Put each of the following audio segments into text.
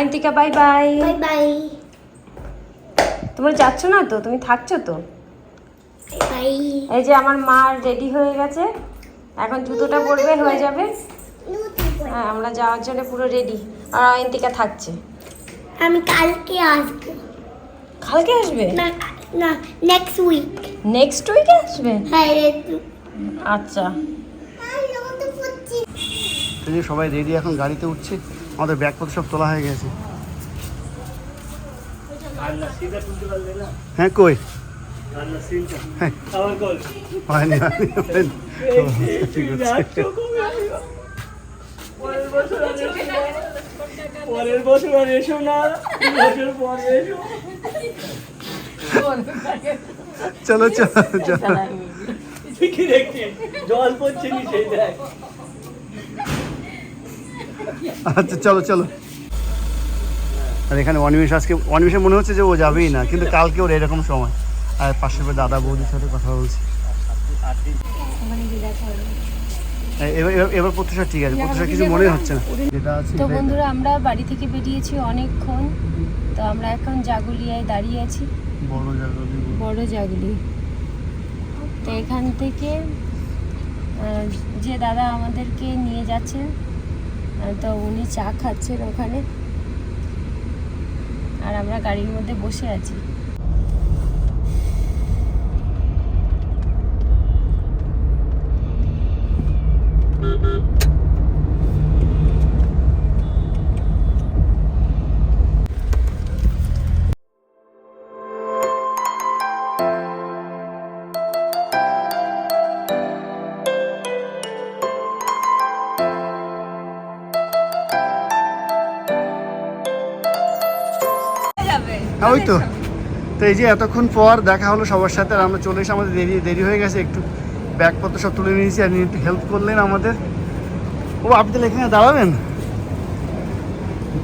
Ayantika bye bye bye bye তোমরা যাচ্ছ না তো? তুমি থাকছো তো? বাই এই যে আমার মা রেডি হয়ে গেছে। এখন জুতোটা পরবে হয়ে যাবে। হ্যাঁ আমরা যাওয়ার জন্য পুরো রেডি আর অয়ন্তিকা থাকছে। আমি কালকে আসব। কালকে আসবে? না না নেক্সট উইক নেক্সট উইকে আসবে? হ্যাঁ আচ্ছা। সবাই রেডি এখন গাড়িতে উঠছে। আমাদের ব্যাগপত্র সব তোলা হয়ে গেছে। হ্যাঁ কই? হ্যাঁ, চলো চলো চলো। জল পড়ছে দেখ। আচ্ছা চলো চলো। আর এখানে অনিমেষ আজকে অনিমেষে মনে হচ্ছে যে ও যাবেই না কিন্তু কালকে ওর এরকম সময়। আর পাশে দাদা বৌদির সাথে কথা বলছি। এবার এবার- এবার প্রত্যুষা ঠিক আছে প্রত্যুষা কিছু মনে হচ্ছে না। যেটা আছে তো বন্ধুরা আমরা বাড়ি থেকে বেরিয়েছি অনেকক্ষণ। তো আমরা এখন জাগুলিয়ায় দাঁড়িয়ে আছি। বড় জায়গা বড় জাগুলি। তো এখান থেকে যে দাদা আমাদেরকে নিয়ে যাচ্ছেন আহ, তো উনি চা খাচ্ছেন ওখানে। আর আমরা গাড়ির মধ্যে বসে আছি। ওই তো। তো এই যে এতক্ষণ পর দেখা হলো সবার সাথে আর আমরা চলে এসে আমাদের দেরি দেরি হয়ে গেছে একটু ব্যাগপত্র সব তুলে নিয়েছি আর একটু হেল্প করলেন আমাদের। ও আপনি তাহলে এখানে দাঁড়াবেন?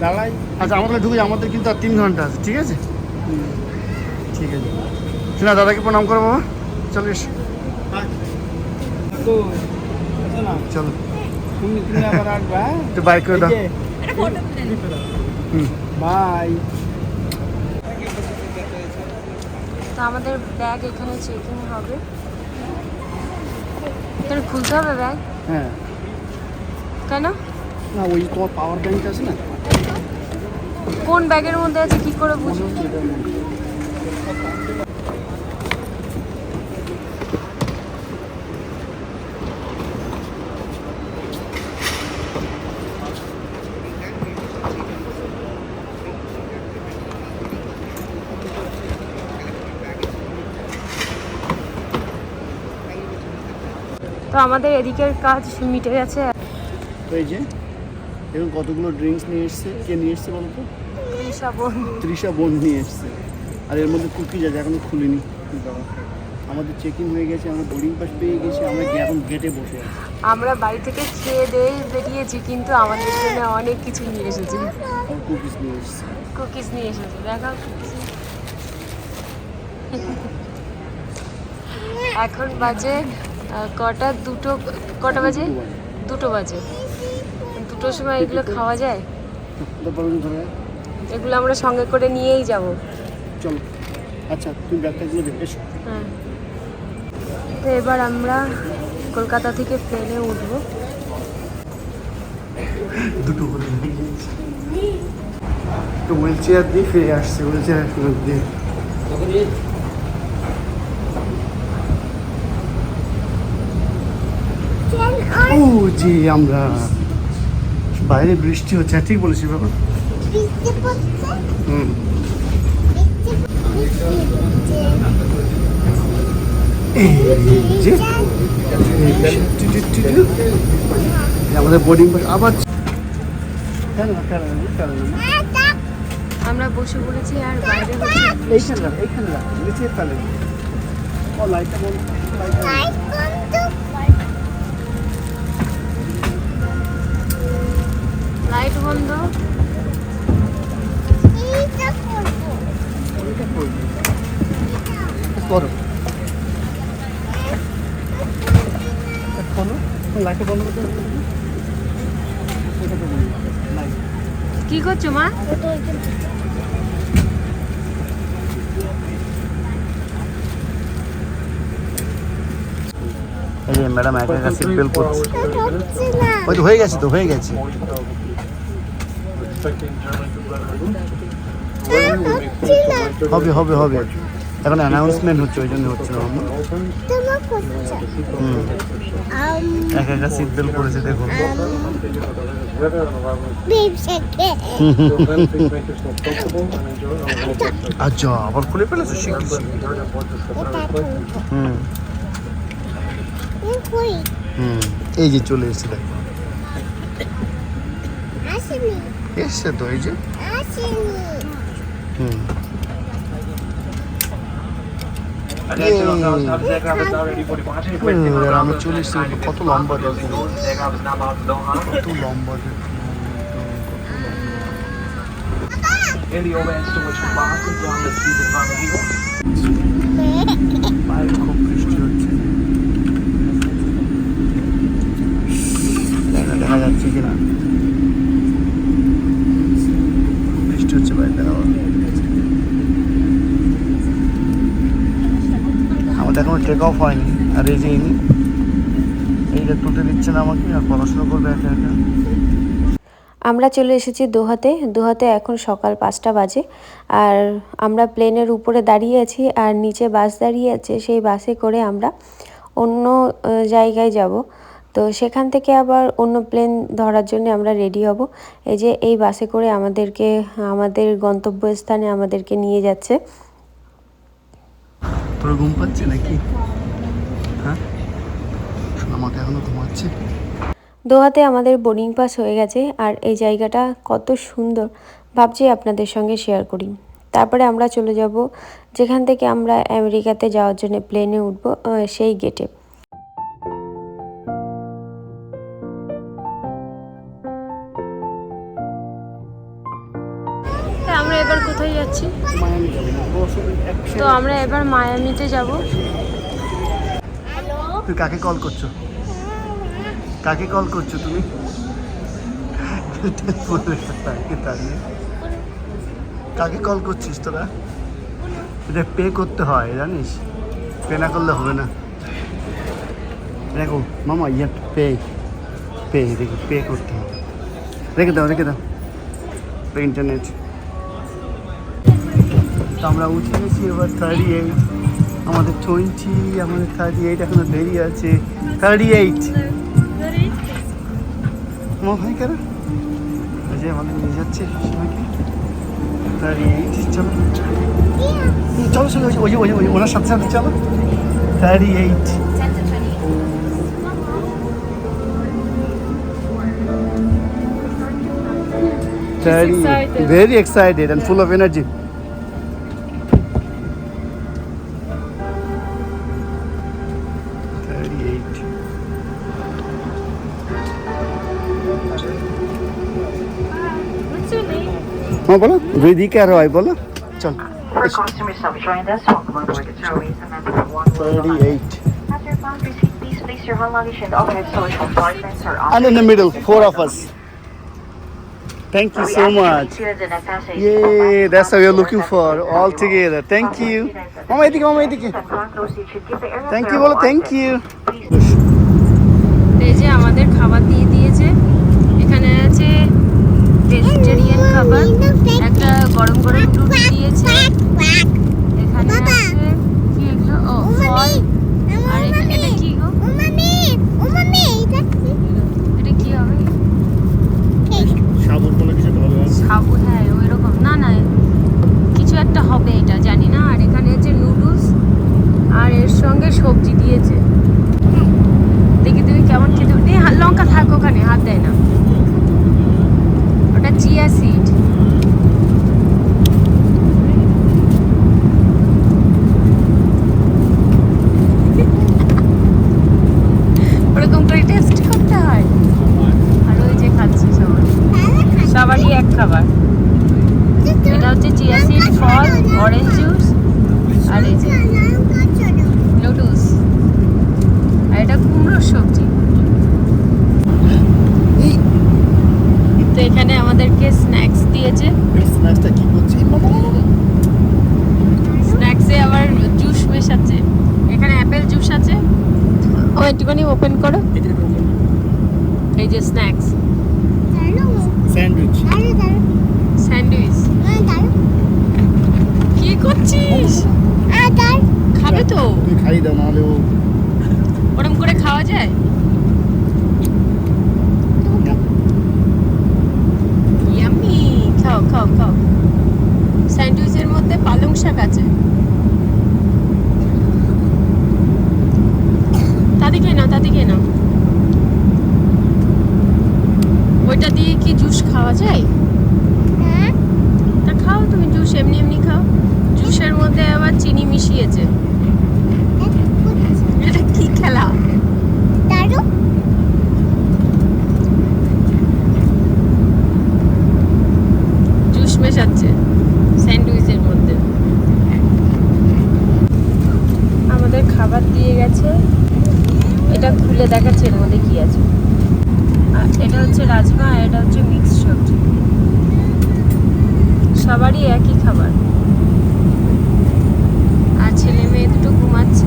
দাঁড়াই। আচ্ছা আমাদের ঢুকে আমাদের কিন্তু আর তিন ঘণ্টা আছে ঠিক আছে? ঠিক আছে। শোনা দাদাকে প্রণাম করো বাবা। চলে এসো। আচ্ছা চলো। তুমি তুমি আবার আসবা হ্যাঁ? একটু বাইক করে দাও। হুম। বাই তো আমাদের ব্যাগ এখানে চেকিং হবে। তোর খুলতে হবে ব্যাগ হ্যাঁ। কেন? না ওই তোমার পাওয়ার ব্যাংক আছে না? কোন ব্যাগের মধ্যে আছে? কি করে বুঝব? তো আমাদের এদিকের কাজ মিটে গেছে। তো এই যে এরকম কতগুলো ড্রিঙ্কস নিয়ে এসছে। কে নিয়ে এসছে বলো তো সাবন ত্রিশা বোন নিয়ে এসছে। আর এর মধ্যে কুকিজ আছে এখনও খুলিনি। আমাদের চেকিং হয়ে গেছে আমরা বোর্ডিং পাস পেয়ে গেছি আমরা এখন গেটে বসে আছি। আমরা বাড়ি থেকে খেয়ে দিয়ে বেরিয়েছি কিন্তু আমাদের জন্য অনেক কিছু নিয়ে এসেছে। কুকিজ নিয়ে এসছে। কুকিজ নিয়ে এসেছে দেখো cookies। এখন বাজে কটা দুটো কটা বাজে? দুটো বাজে। দুটোর সময় এগুলো খাওয়া যায়? এগুলো আমরা সঙ্গে করে নিয়েই যাব। চলো। আচ্ছা তুমি ব্যাগটা দিয়ে এসো। হ্যাঁ। তো এবার আমরা কলকাতা থেকে প্লেনে উঠবো। দুটো করে তো হুইল চেয়ার দিয়ে ফিরে আসছে হুইল চেয়ার দিয়ে। ও জি আমরা বাইরে বৃষ্টি হচ্ছে হ্যাঁ, ঠিক বলেছি বাবা। হুম। আমাদের বোর্ডিং পাস আবার কেন না, কেন? না, আমরা বসে পড়েছি আর বাইরে হচ্ছে এইখানে রাখ এইখানে রাখ নিচে ফেলে ও লাইটটা বন্ধ। লাইটটা লাইট বন্ধ। করো। লাইটটা বন্ধ কি করছ মা? এই যে ম্যাডাম একা একা সিট বেল্ট করছে। ওই তো হয়ে গেছে তো হয়ে গেছে। হবে হবে হবে। এখন অ্যানাউন্সমেন্ট হচ্ছে ওই জন্য হচ্ছে না। হুম। একা একা সিট বেল্ট করেছে শেখে আচ্ছা আবার খুলে ফেলেছো? শিখেছি। হুম। হুম। এই যে চলে এসেছে দেখো। আসেনি। এসছে তো এই যে হুম এবার আমি চলে এসেছি কত লম্বা কত লম্বা In the man storage from Boston down to Stephen Van Eagle. বাইরে খুব বৃষ্টি হচ্ছে দেখা দেখা যাচ্ছে কিনা বৃষ্টি হচ্ছে বাইরে দেখা আমাদের এখনও টেক অফ হয়নি, আর এই যে ইনি, এইটা তুলতে দিচ্ছে না আমাকে আর পড়াশোনা করবে একা একা। আমরা চলে এসেছি দোহাতে দোহাতে এখন সকাল পাঁচটা বাজে, আর আমরা প্লেনের উপরে দাঁড়িয়ে আছি, আর নিচে বাস দাঁড়িয়ে আছে, সেই বাসে করে আমরা অন্য জায়গায় যাব। তো সেখান থেকে আবার অন্য প্লেন ধরার জন্য আমরা রেডি হব। এই যে এই বাসে করে আমাদেরকে, আমাদের গন্তব্যস্থানে আমাদেরকে নিয়ে যাচ্ছে। তোর ঘুম পাচ্ছে নাকি? হ্যাঁ? আমাকে এখনও ঘুমাচ্ছে। দোহাতে আমাদের বোর্ডিং পাস হয়ে গেছে আর এই জায়গাটা কত সুন্দর। ভাবছি আপনাদের সঙ্গে শেয়ার করি। তারপরে আমরা চলে যাব, যেখান থেকে আমরা আমেরিকাতে যাওয়ার জন্য প্লেনে উঠব সেই গেটে তো আমরা এবার মায়ামিতে যাব। তুই কাকে কল করছ? কাকে কল করছ তুমি? কাকে কল করছিস তোরা? এটা পে করতে হয়, জানিস? পে না করলে হবে না। দেখো, মামা ইয়ে পে পে দেখো পে করতে হবে। রেখে দাও রেখে দাও। ইন্টারনেট তো আমরা উঠে গেছি এবার থার্টি এইট আমাদের টোয়েন্টি আমাদের থার্টি এইট এখনও দেরি আছে। থার্টি এইট আমার ভাই কেন? যে আমাদের নিয়ে যাচ্ছে সবাইকে। থার্টি এইট চলো। চলো চলো ওই যে- ওই ওই ওনার সাথে সাথে চলো। Thirty eight excited. Very excited and full of energy. হ্যাঁ বলো বেদিকে আর হয় বলো চল and in the middle four of us thank you so much Yay, that's what we're looking for all together. Thank you. Mama, এদিকে মামা এদিকে thank you বলো thank you এই যে আমাদের খাবার দিয়ে দিয়েছে এখানে আছে ভেজিটেরিয়ান খাবার গরম গরম রুটি দিয়েছে। এখানে আছে কি এগুলো ও ফল আর এটা এটা কি গো এটা কি হবে সাবুর কোনো কিছু ভালো আছে সাবু হ্যাঁ ওই রকম না না কিছু একটা হবে এটা জানি না আর এখানে আছে নুডলস আর এর সঙ্গে সবজি দিয়েছে দেখি তুমি কেমন খেতে এই হা- লঙ্কা থাক ওখানে হাত দেয় না ওটা চিয়া সিড একটুখানি ওপেন করো। এই যে স্ন্যাক্স স্যান্ডউইচ স্যান্ডউইচ কি করছিস? খাবে তো। তুই খাই দাও নাহলে ও ওরম করে খাওয়া যায়? ইয়াম্মি খাও খাও খাও। স্যান্ডউইচের মধ্যে পালং শাক আছে। তাতে খেয়ে নাও তাতে খেয়ে নাও ওইটা দিয়ে কি জুস খাওয়া যায়? হ্যাঁ। তা খাও তুমি জুস এমনি এমনি খাও। জুসের মধ্যে আবার চিনি মিশিয়েছে এটা কি খেলা দাঁড়ো জুস মেশাচ্ছে স্যান্ডউইচের মধ্যে আমাদের খাবার দিয়ে গেছে এটা খুলে দেখাচ্ছে এর মধ্যে কি আছে আর এটা হচ্ছে রাজমা আর এটা হচ্ছে মিক্স সবজি সবারই একই খাবার আর ছেলে মেয়ে দুটো ঘুমাচ্ছে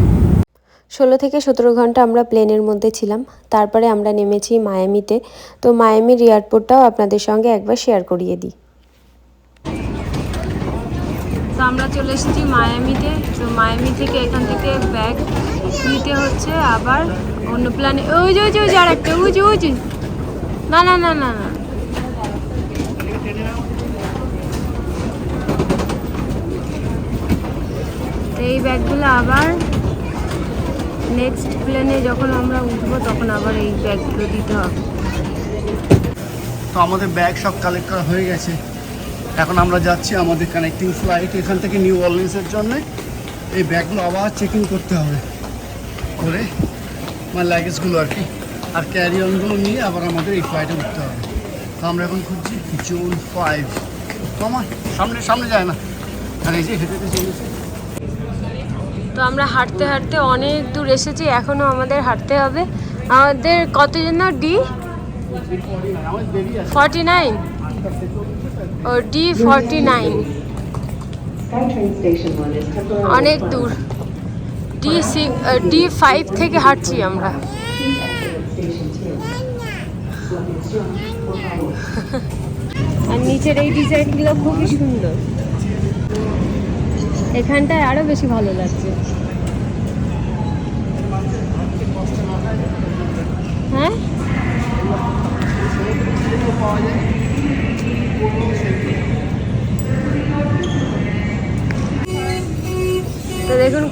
ষোলো থেকে সতেরো ঘণ্টা আমরা প্লেনের মধ্যে ছিলাম। তারপরে আমরা নেমেছি মায়ামিতে। তো মায়ামির এয়ারপোর্টটাও আপনাদের সঙ্গে একবার শেয়ার করিয়ে দিই। তো আমরা চলে এসেছি মায়ামিতে। তো মায়ামি থেকে এখান থেকে ব্যাগ নিতে হচ্ছে। আবার অন্য প্ল্যানে ওই যে ওই যে ওই যে আর একটা ওই যে ওই যে। না না না না না। এই ব্যাগগুলো আবার নেক্সট প্লেনে যখন আমরা উঠবো, তখন আবার এই ব্যাগগুলো দিতে হবে। তো আমাদের ব্যাগ সব কালেক্ট করা হয়ে গেছে। এখন আমরা যাচ্ছি আমাদের কানেক্টিং ফ্লাইট এখান থেকে নিউ অরলিন্সের জন্য। এই ব্যাগগুলো আবার চেকিং করতে হবে। করে আমার লাগেজগুলো আর কি, আর ক্যারি অনগুলো নিয়ে আবার আমাদের এই ফ্লাইটে উঠতে হবে। তো আমরা এখন খুঁজছি জোন ফাইভ তো আমার সামনে সামনে যায় না। আর এই যে হেঁটে হেঁটে চলেছে। তো আমরা হাঁটতে হাঁটতে অনেক দূর এসেছি, এখনও আমাদের হাঁটতে হবে। আমাদের কত জন্য ডি? Forty nine. ও, ডি ফর্টি নাইন। অনেক দূর। ডি সিক্স ডি ফাইভ থেকে হাঁটছি আমরা। আর নিচের এই ডিজাইনগুলো খুবই সুন্দর। এখানটায় আরও বেশি ভালো লাগছে।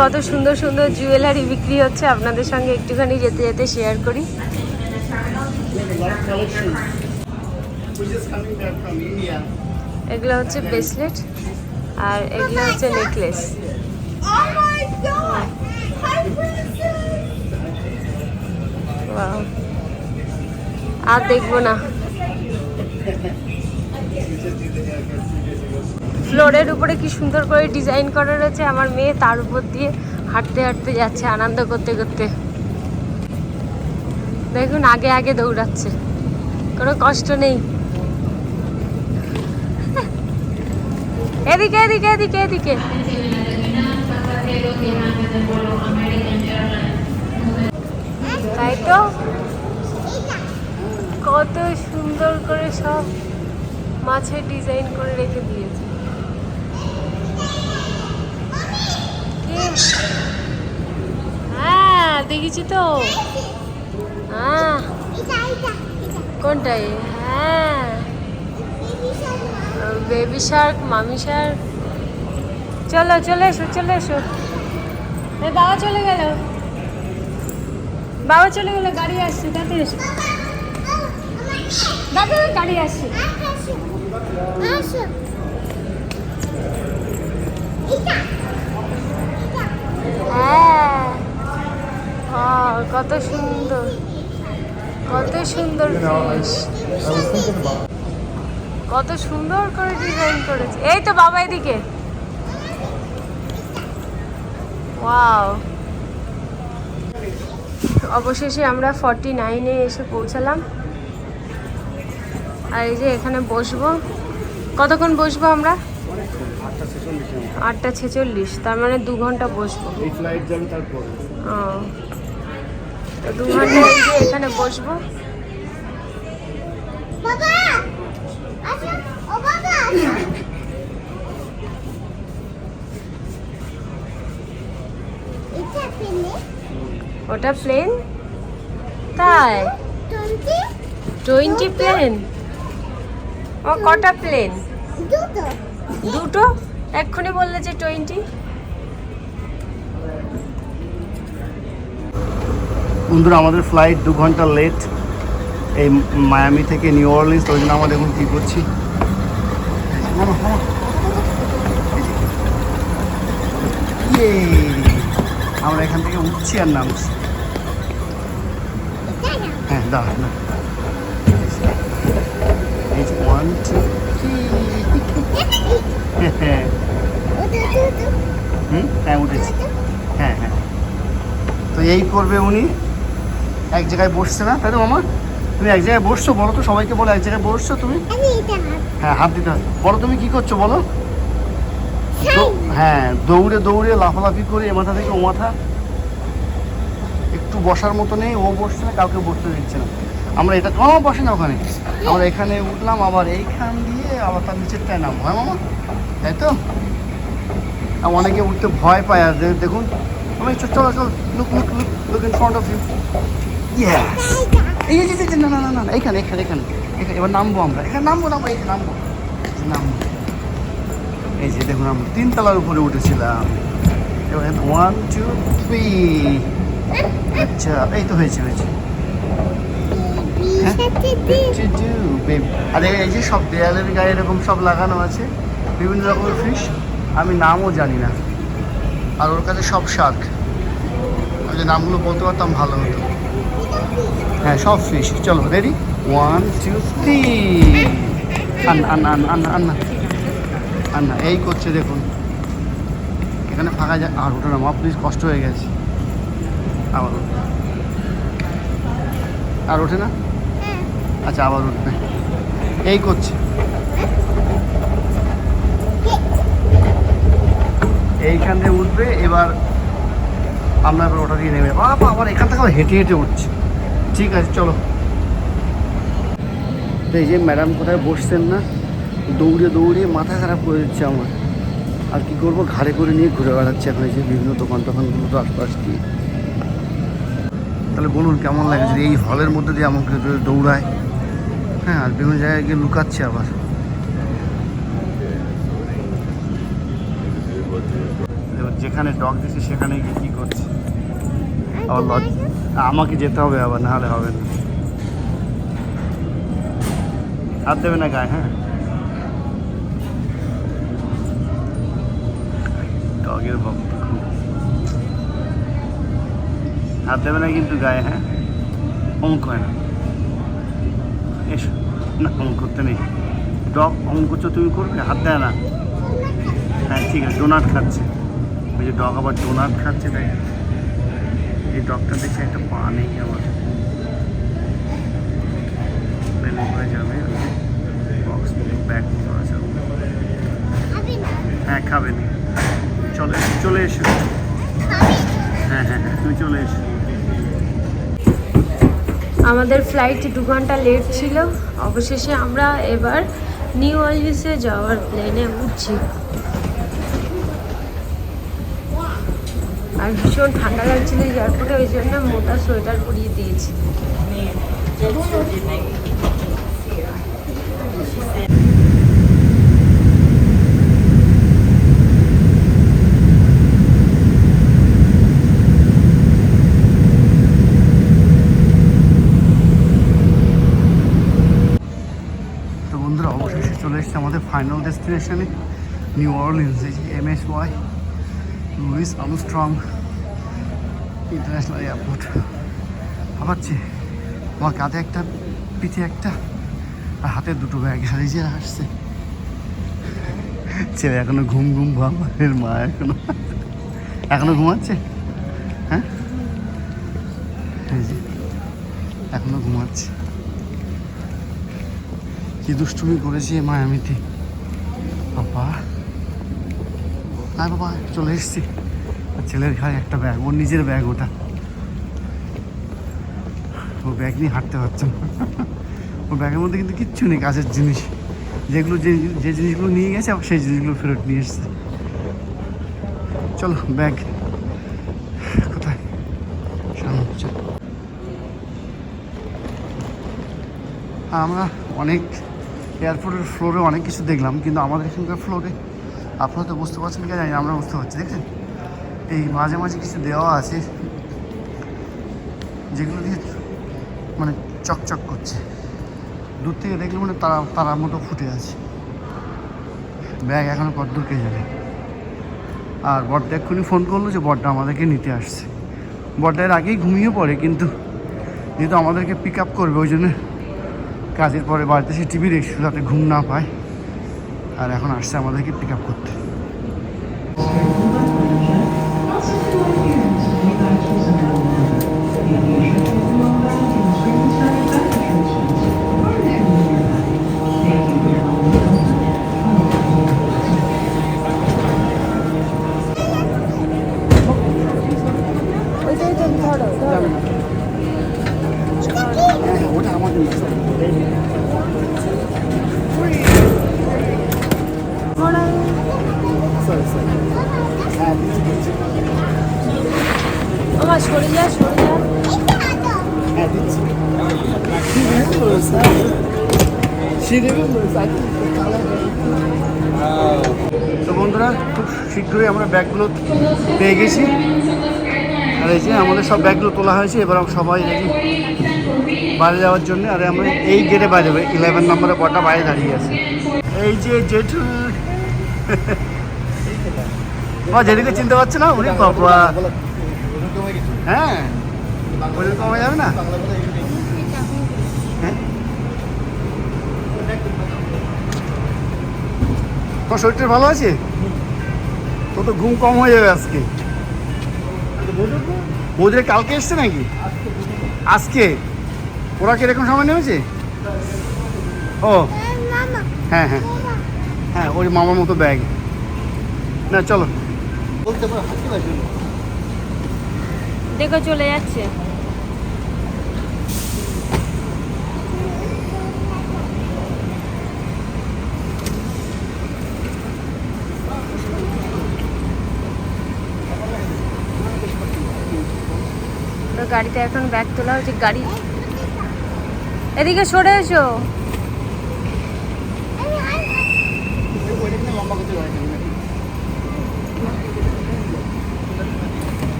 কত সুন্দর সুন্দর জুয়েলারি বিক্রি হচ্ছে আপনাদের সঙ্গে একটুখানি যেতে যেতে শেয়ার করি. এগুলো হচ্ছে ব্রেসলেট আর এগুলো হচ্ছে নেকলেস. আর দেখব না ফ্লোরের উপরে কি সুন্দর করে ডিজাইন করা রয়েছে, আমার মেয়ে তার উপর দিয়ে হাঁটতে হাঁটতে যাচ্ছে আনন্দ করতে করতে। দেখুন, আগে আগে দৌড়াচ্ছে, কোনো কষ্ট নেই। এদিকে এদিকে এদিকে এদিকে। তাই তো? কত সুন্দর করে সব মাছের ডিজাইন করে রেখে দিয়েছে। হ্যাঁ দেখেছি তো। হ্যাঁ কোনটাই? হ্যাঁ। বেবি শার্ক মামি শার্ক চলো চলে এসো চলে এসো। বাবা চলে গেল। বাবা চলে গেল গাড়ি আসছে তাতে এসো। দাদা গাড়ি আসছে। আসো। হ্যাঁ। আহ, কত সুন্দর। কত সুন্দর fish। কত সুন্দর করে ডিজাইন করেছে। এই তো বাবা এদিকে। ওয়াও অবশেষে আমরা ফর্টি নাইনে এসে পৌঁছালাম। আর এই যে এখানে বসবো। কতক্ষণ বসবো আমরা? আটটা ছেচল্লিশ তার মানে দু ঘণ্টা বসবো। এই ফ্লাইট যাবে তারপর। ও। তো দু ঘণ্টা এখানে বসবো। বাবা আসো ও বাবা। আসো এটা পেলে ওটা প্লেন? তাই? টোয়েন্টি? Twenty plane? ও কটা প্লেন? দুটো। দুটো? এক্ষুনি বললে যে টোয়েন্টি বন্ধুরা, আমাদের ফ্লাইট দু ঘণ্টা লেট এই মায়ামি থেকে নিউ অরলিন্স ওই জন্য আমরা দেখুন কী করছি! আমরা এখান থেকে উঠছি আর নামছি। হ্যাঁ দাঁড়া, না। ওয়ান টু হুম? হ্যাঁ উঠেছি। হ্যাঁ হ্যাঁ। তো এই করবে উনি। এক জায়গায় বসছে না। তাই তো মামা? তুমি এক জায়গায় বসছো বলো তো সবাইকে বলো এক জায়গায় বসছো তুমি? হ্যাঁ হাত দিতে বলো তুমি কি করছ বলো। হ্যাঁ দৌড়ে দৌড়ে লাফালাফি করে এ মাথা থেকে ও মাথা। একটু বসার মতো নেই ও বসছে না কাউকে বসতে দিচ্ছে না। আমরা এটা মামা বসে না ওখানে। আমরা এখানে উঠলাম আবার এইখান দিয়ে আবার তার নিচেরটায় নামবো। হ্যাঁ মামা? তাই তো? অনেকে উঠতে ভয় পায় আর দেখুন, আমি চল, চলো look look look look in front of you yes এই যে না না না না এখানে এখানে এখানে এখানে, এবার নামবো আমরা। এখানে নামবো নামবো যে নামবো। নামবো। এই যে দেখুন, আমরা তিনতলার উপরে উঠেছিলাম। এবার ওয়ান টু থ্রি আচ্ছা এই তো হয়েছে হয়েছে। হ্যাঁ? আর, এই যে সব দেয়ালের গায়ে এরকম সব লাগানো আছে। বিভিন্ন রকমের ফিশ আমি নামও জানি না। আর ওর কাছে সব শার্ক আমি যে নামগুলো বলতে পারতাম ভালো হতো। হ্যাঁ সব ফিশ চলো রেডি ওয়ান টু থ্রি আন্না আন্না আন্না আন্না এই করছে দেখুন। এখানে ফাঁকা যায় আর ওটা না মা প্লিজ কষ্ট হয়ে গেছে। আবার উঠবে। আর ওঠে না? আচ্ছা আবার উঠবে এই করছে। এইখান থেকে উঠবে, এবার আমরা এবার ওটা দিয়ে নেবে বাবা, আবার এখান থেকে হেঁটে হেঁটে উঠছে। ঠিক আছে, চলো। এই যে ম্যাডাম কোথায় বসছেন না, দৌড়ে দৌড়ে মাথা খারাপ করে দিচ্ছে আমার। আর কি করব, ঘাড়ে করে নিয়ে ঘুরে বেড়াচ্ছে এখন এই যে বিভিন্ন দোকান টোকানগুলো তো আশপাশ দিয়ে। তাহলে বলুন, কেমন লাগে যদি এই হলের মধ্যে দিয়ে আমাকে দৌড়ায়। হ্যাঁ আর বিভিন্ন জায়গায় গিয়ে লুকাচ্ছে আবার এবার যেখানে ডগ দিচ্ছে সেখানে গিয়ে কী করছে? আবার লজ আমাকে যেতে হবে আবার না হলে হবে না। হাত দেবে না গায়ে হ্যাঁ? ডগের ভক্ত হাত দেবে না কিন্তু গায়ে হ্যাঁ? অঙ্ক হয় না। এসো। না অঙ্ক করতে নেই। ডগ অঙ্ক করছ তুমি করবে? হাত দেয় না। হ্যাঁ ঠিক আছে ডোনাট খাচ্ছে। ওই যে ডগ আবার ডোনাট খাচ্ছে, তাই এই ডগটা দেখছি একটা পা নেই প্লেনে করে যাবে বক্স ব্যাগ আছে। খাবি হ্যাঁ খাবেন চলে চলে এসো। হ্যাঁ হ্যাঁ হ্যাঁ তুমি চলে এসো। আমাদের ফ্লাইট দু ঘণ্টা লেট ছিল। অবশেষে আমরা এবার নিউ অর্লিন্সে যাওয়ার প্লেনে উঠছি। আর ভীষণ ঠান্ডা লাগছিল এয়ারপোর্টে ওই জন্য মোটা সোয়েটার পরিয়ে দিয়েছি। চলে এসেছে আমাদের final ডেস্টিনেশনে New Orleans M S Y Louis Armstrong international airport. ভাবাচ্ছি আমার কাঁধে একটা, পিঠে একটা, আর হাতে দুটো ব্যাগ। হারিয়ে আসছে। ছেলে এখনও ঘুম ঘুম ভাব মা এখনও। এখনও ঘুমাচ্ছে? হ্যাঁ? এখনও ঘুমাচ্ছে। কি দুষ্টুমি করেছি মায়ামিতে। বাবা। না বাবা চলে এসেছি। ছেলের ঘাড়ে একটা ব্যাগ, ওর নিজের ব্যাগ ওটা। ও ব্যাগ নিয়ে হাঁটতে পারছে না। ও ব্যাগের মধ্যে কিন্তু কিচ্ছু নেই, কাজের জিনিস। যেগুলো যে জিনিসগুলো নিয়ে গেছে, আবার সেই জিনিসগুলো ফেরত নিয়ে এসছে। চলো, ব্যাগ। কোথায়। আমরা অনেক এয়ারপোর্টের ফ্লোরে অনেক কিছু দেখলাম, কিন্তু আমাদের এখানকার ফ্লোরে আপনারা তো বুঝতে পারছেন কি জানি আমরা বুঝতে পারছি, দেখছেন? এই মাঝে মাঝে কিছু দেওয়া আছে, যেগুলো দিয়ে মানে চকচক করছে। দূর থেকে দেখলে মানে তারা তারার মতো ফুটে আছে। ব্যাগ এখনও কত দূর কে যাবে? আর বড়টা এক্ষুনি ফোন করল যে বড়টা আমাদেরকে নিতে আসছে। বড়টা এর আগেই ঘুমিয়ে পড়ে, কিন্তু যেহেতু আমাদেরকে পিক আপ করবে, ওই জন্য কাজের পরে বাড়িতে সে টিভি দেখছিল যাতে ঘুম না পায়। আর এখন আসছে আমাদেরকে পিক আপ করতে। ব্যাগগুলো পেয়ে গেছি। আর এই যে আমাদের সব ব্যাগগুলো তোলা হয়েছে, এবার সবাই রেডি বাইরে যাওয়ার জন্য। আর আমরা এই গেটে বাইরে যাব ইলেভেন নম্বরে বটা বাইরে দাঁড়িয়ে আছে। এই যে জেঠু। বা জেঠুকে চিনতে পারছে না? উনি বাবা। হ্যাঁ। কমে যাবে না? হ্যাঁ। শরীরটা ভালো আছে? তো তো ঘুম কম হয়ে যাবে আজকে। বোঝে কালকে এসছে নাকি? আজকে? ওরা কীরকম সময় নেমেছে? ও। হ্যাঁ হ্যাঁ। হ্যাঁ ওই মামার মতো ব্যাগ। না, চলো। বলতে পারো। দেখো, চলে যাচ্ছে। গাড়িতে এখন ব্যাগ তোলা হচ্ছে গাড়ি এদিকে সরে এসো?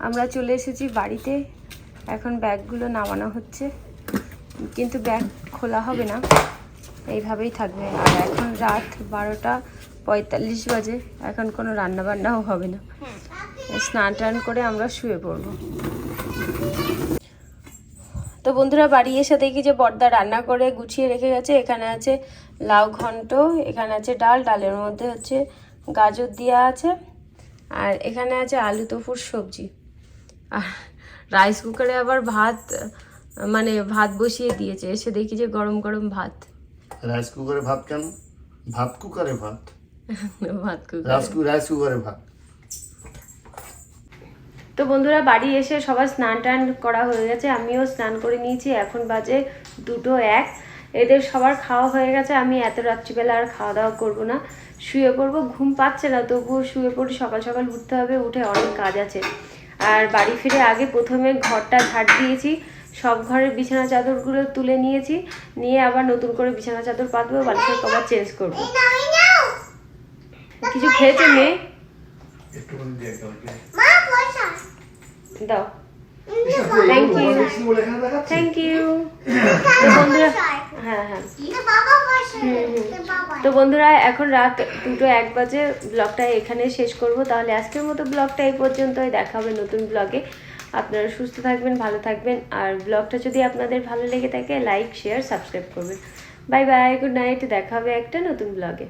আমরা চলে এসেছি বাড়িতে এখন ব্যাগগুলো নামানো হচ্ছে। কিন্তু ব্যাগ খোলা হবে না। এইভাবেই থাকবে। আর এখন রাত বারোটা পঁয়তাল্লিশ বাজে। এখন কোনো রান্না বান্নাও হবে না। স্নান টান করে আমরা শুয়ে পড়ব। তো বন্ধুরা, বাড়ি এসে দেখি যে বর্দা রান্না করে গুছিয়ে রেখে গেছে। এখানে আছে লাউ ঘন্ট, এখানে আছে ডাল, ডালের মধ্যে হচ্ছে গাজর দেওয়া আছে। আর এখানে আছে আলু তোফুর সবজি। আর রাইস কুকারে আবার ভাত মানে ভাত বসিয়ে দিয়েছে। এসে দেখি যে গরম গরম ভাত। রাইস কুকারে ভাত কেন? ভাত কুকারে ভাত। ভাত কুকার রাইস কুকারে ভাত। তো বন্ধুরা বাড়ি এসে সবার স্নান টান করা হয়ে গেছে। আমিও স্নান করে নিয়েছি। এখন বাজে দুটো এক। এদের সবার খাওয়া হয়ে গেছে। আমি এত রাত্রিবেলা আর খাওয়া দাওয়া করব না। শুয়ে পড়ব। ঘুম পাচ্ছে না তবুও শুয়ে পড়ি। সকাল সকাল উঠতে হবে। উঠে অনেক কাজ আছে। আর বাড়ি ফিরে আগে প্রথমে ঘরটা ঝাড় দিয়েছি সব ঘরের বিছানা চাদরগুলো তুলে নিয়েছি নিয়ে আবার নতুন করে বিছানা চাদর পাতবো বাড়িতে কভার চেঞ্জ করব। কিছু খেয়েছে মেয়ে? দাও। থ্যাংক ইউ থ্যাংক ইউ বন্ধুরা হ্যাঁ হ্যাঁ তো বন্ধুরা, এখন রাত দুটো এক বাজে, ব্লগটা এখানে শেষ করব। তাহলে আজকের মতো ব্লগটা এই পর্যন্তই। দেখা হবে নতুন ব্লগে। আপনারা সুস্থ থাকবেন, ভালো থাকবেন। আর ব্লগটা যদি আপনাদের ভালো লেগে থাকে লাইক শেয়ার সাবস্ক্রাইব করবেন। বাই বাই গুড নাইট দেখা হবে একটা নতুন ব্লগে।